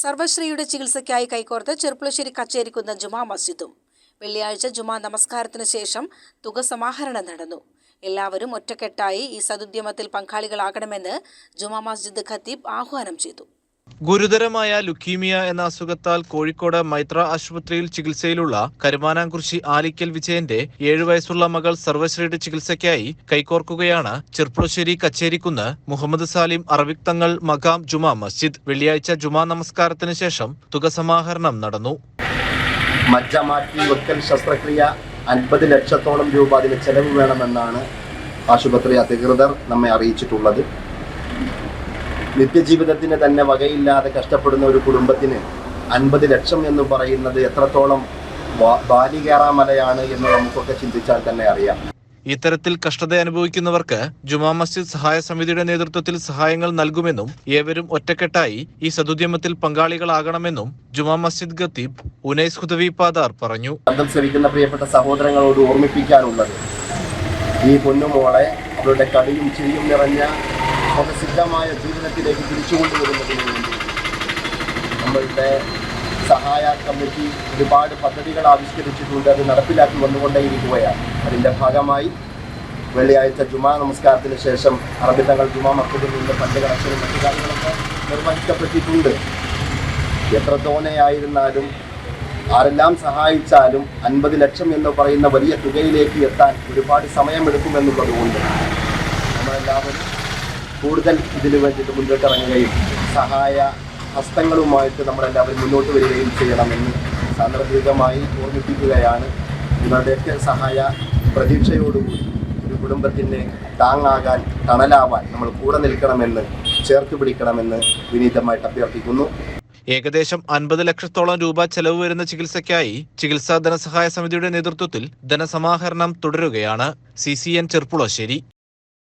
സർവശ്രീയുടെ ചികിത്സയ്ക്കായി കൈകോർത്ത് ചെറുപ്പുളശ്ശേരി കച്ചേരിക്കുന്ന ജുമാ മസ്ജിദും. വെള്ളിയാഴ്ച ജുമാ നമസ്കാരത്തിന് ശേഷം തുക സമാഹരണം നടന്നു. എല്ലാവരും ഒറ്റക്കെട്ടായി ഈ സതുദ്യമത്തിൽ പങ്കാളികളാകണമെന്ന് ജുമാ മസ്ജിദ് ഖത്തീബ് ആഹ്വാനം ചെയ്തു. ഗുരുതരമായ ലുക്കീമിയ എന്ന അസുഖത്താൽ കോഴിക്കോട് മൈത്ര ആശുപത്രിയിൽ ചികിത്സയിലുള്ള കരുമാനാംകുറിശി ആലിക്കൽ വിജയന്റെ ഏഴു വയസ്സുള്ള മകൾ സർവശ്രീയുടെ ചികിത്സയ്ക്കായി കൈകോർക്കുകയാണ് ചെർപ്പുളശ്ശേരി കച്ചേരിക്കുന്ന് മുഹമ്മദ് സാലിം അറബിക് തങ്ങൾ മകാം ജുമാ മസ്ജിദ്. വെള്ളിയാഴ്ച ജുമാ നമസ്കാരത്തിന് ശേഷം തുക സമാഹരണം നടന്നു. മജ്ജ ശസ്ത്രക്രിയ അൻപത് ലക്ഷത്തോളം രൂപ അതിന് ചെലവ് വേണമെന്നാണ് ആശുപത്രി അധികൃതർ നമ്മെ അറിയിച്ചിട്ടുള്ളത്. നിത്യജീവിതത്തിന് തന്നെ വകയില്ലാതെ കഷ്ടപ്പെടുന്ന ഒരു കുടുംബത്തിന് അൻപത് ലക്ഷം എന്ന് പറയുന്നത് എത്രത്തോളം ബാലികേറാമലയാണ് എന്ന് നമുക്കൊക്കെ ചിന്തിച്ചാൽ തന്നെ അറിയാം. ഇത്തരത്തിൽ കഷ്ടത അനുഭവിക്കുന്നവർക്ക് ജുമാ മസ്ജിദ് സഹായ സമിതിയുടെ നേതൃത്വത്തിൽ സഹായങ്ങൾ നൽകുമെന്നും ഏവരും ഒറ്റക്കെട്ടായി ഈ സതുദ്യമത്തിൽ പങ്കാളികളാകണമെന്നും ജുമാ മസ്ജിദ് ഖത്തീബ് ഉനൈസ് ഹുദവി പാദാർ പറഞ്ഞു. ശബ്ദം ശ്രവിക്കുന്ന പ്രിയപ്പെട്ട സഹോദരങ്ങളോട് ഓർമ്മിപ്പിക്കാനുള്ളത് ഈ പൊന്നുമോളെ അവരുടെ കളിയും ചെയ്യും നിറഞ്ഞ സ്വതസിദ്ധമായ ജീവിതത്തിലേക്ക് തിരിച്ചുകൊണ്ടുവരുന്നതിന് വേണ്ടി നമ്മളുടെ സഹായ കമ്മിറ്റി ഒരുപാട് പദ്ധതികൾ ആവിഷ്കരിച്ചിട്ടുണ്ട് അത് നടപ്പിലാക്കി വന്നുകൊണ്ടേയിരിക്കുകയാണ്. അതിന്റെ ഭാഗമായി വെള്ളിയാഴ്ച ജുമാ നമസ്കാരത്തിന് ശേഷം അറബി തങ്ങൾ ജുമാ മസ്ജിദിൽ നിന്ന് ഫണ്ട് മറ്റു കാര്യങ്ങളൊക്കെ നിർവഹിക്കപ്പെട്ടിട്ടുണ്ട്. എത്ര തോനെയായിരുന്നാലും ആരെല്ലാം സഹായിച്ചാലും അൻപത് ലക്ഷം എന്ന് പറയുന്ന വലിയ തുകയിലേക്ക് എത്താൻ ഒരുപാട് സമയമെടുക്കുമെന്നുള്ളതുകൊണ്ട് നമ്മളെല്ലാവരും കൂടുതൽ ഇതിന് വേണ്ടിയിട്ട് മുന്നോട്ടിറങ്ങുകയും സഹായ ഹസ്തങ്ങളുമായിട്ട് നമ്മളെല്ലാവരും മുന്നോട്ട് വരികയും ചെയ്യണമെന്ന് സാന്ദർഭികമായി ഓർമ്മിപ്പിക്കുകയാണ്. നിങ്ങളുടെയൊക്കെ സഹായ പ്രതീക്ഷയോടുകൂടി ഒരു കുടുംബത്തിന് താങ്ങാകാൻ തണലാവാൻ നമ്മൾ കൂടെ നിൽക്കണമെന്ന് ചേർത്ത് പിടിക്കണമെന്ന് വിനീതമായിട്ട് അഭ്യർത്ഥിക്കുന്നു. ഏകദേശം അൻപത് ലക്ഷത്തോളം രൂപ ചെലവ് വരുന്ന ചികിത്സയ്ക്കായി ചികിത്സാ ധനസഹായ സമിതിയുടെ നേതൃത്വത്തിൽ ധനസമാഹരണം തുടരുകയാണ്. C C N Cherpulassery.